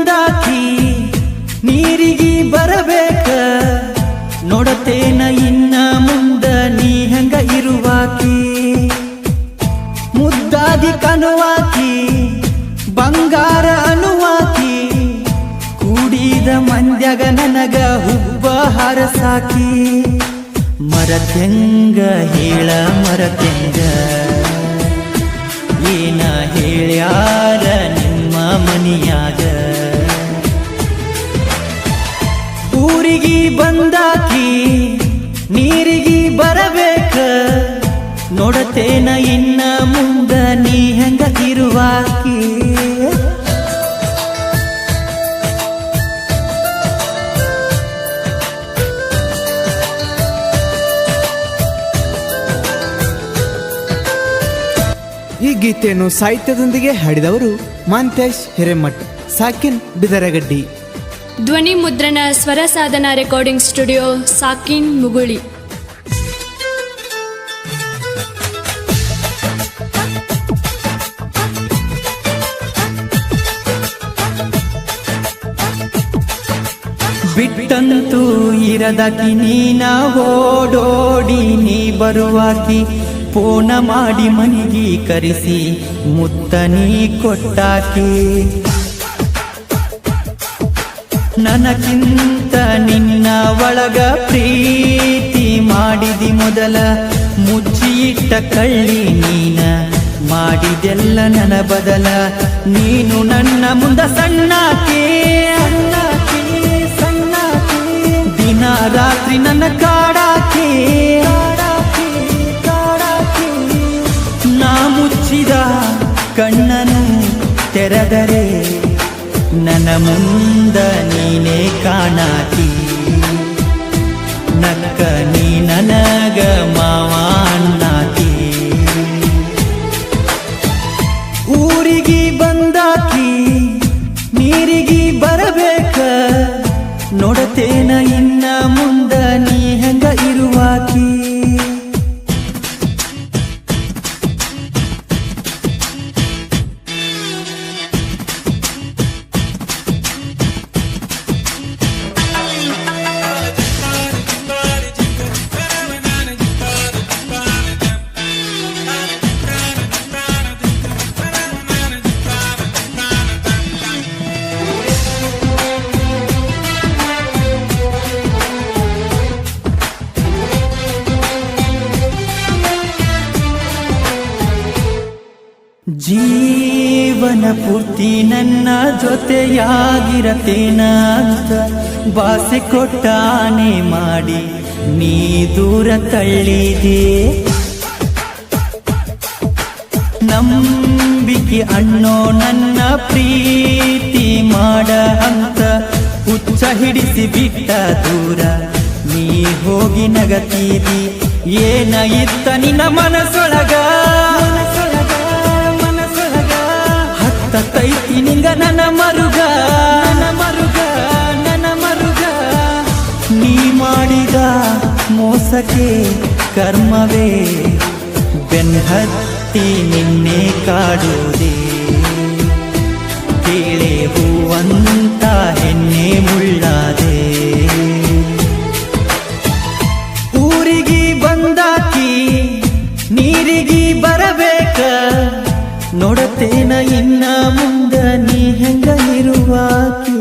ಬಂದಾಕಿ ನೀರಿಗಿ ಬರಬೇಕ? ನೋಡತೇನ ಇನ್ನ ಮುಂದ ನೀ ಹೆಂಗ ಇರುವಾಕಿ? ಮುದ್ದಾಗಿ ಕನುವಾಕಿ, ಬಂಗಾರ ಅನುವಾಕಿ, ಕೂಡಿದ ಮಂದ್ಯಾಗ ನನಗ ಹುಬ್ಬ ಹರಸಾಕಿ. ಮರತೆಂಗ ಹೇಳ ಮರತೆಂಗ, ಏನ ಹೇಳ್ಯಾರ ನಿಮ್ಮ ಮನಿಯಾಗ? ಬಂದಾಕಿ, ನೀರಿಗಿ ಬರಬೇಕ? ನೋಡತೇನ ಇನ್ನ ಮುಂದ ನೀ ಹೆಂಗ ಇರುವಾಕಿ ಈ ಗೀತೆಯನ್ನು ಸಾಹಿತ್ಯದೊಂದಿಗೆ ಹಾಡಿದವರು ಮಾಂತೇಶ್ ಹಿರೇಮಠ್, ಸಾಕಿನ್ ಬಿದರಗಡ್ಡಿ. ಧ್ವನಿ ಮುದ್ರಣ ಸ್ವರ ಸಾಧನ ರೆಕಾರ್ಡಿಂಗ್ ಸ್ಟುಡಿಯೋ ಸಾಕಿನ್ ಮುಗುಳಿ. ಬಿಟ್ಟಂತೂ ಇರದಕಿ ನೀನ ಓಡೋಡಿ ನೀ ಬರುವಾಕಿ ಫೋನ ಮಾಡಿ ಮನಿಗಿ ಕರೆಸಿ ಮುತ್ತ ನೀ ಕೊಟ್ಟಾಕಿ. ನನಗಿಂತ ನಿನ್ನ ಒಳಗ ಪ್ರೀತಿ ಮಾಡಿದಿ ಮೊದಲ. ಮುಚ್ಚಿಟ್ಟ ಕಳ್ಳಿ ನೀನ ಮಾಡಿದೆಲ್ಲ ನನ್ನ ಬದಲ. ನೀನು ನನ್ನ ಮುಂದ ಸಣ್ಣ ದಿನ ರಾತ್ರಿ ನನ್ನ ಕಾಡಾಕೆ ನಾ ಮುಚ್ಚಿದ ಕಣ್ಣನ ತೆರೆದರೆ ನನ್ನ ಮುಂದ ನೀನೇ ಕಾಣಾತಿ. ನಕ್ಕ ಜೀವನ ಪೂರ್ತಿ ನನ್ನ ಜೊತೆಯಾಗಿರತೇನ? ಬಾಸೆ ಕೊಟ್ಟಾನೆ ಮಾಡಿ, ನೀ ದೂರ ತಳ್ಳಿದೆ. ನಂಬಿಕೆ ಅಣ್ಣೋ, ನನ್ನ ಪ್ರೀತಿ ಮಾಡ ಅಂತ ಹುಚ್ಚ ಹಿಡಿಸಿ ಬಿಟ್ಟ ದೂರ. ನೀ ಹೋಗಿ ನಗತೀದಿ ಏನ ಇತ್ತ ನಿನ್ನ ಮನಸೊಳಗ ತೈತಿ ನಿಂಗ ನನ್ನ ಮರುಗ. ನನ್ನ ಮರುಗ ನನ್ನ ಮರುಗ. ನೀ ಮಾಡಿದ ಮೋಸಕ್ಕೆ ಕರ್ಮವೇ. ಬೆನ್ಹತ್ತಿ ನಿನ್ನೆ ಕಾಡುವುದೇ. ಇನ್ನ ಮುಂದ ನೀ ಹೆಂಗ ಇರುವಾಕಿ?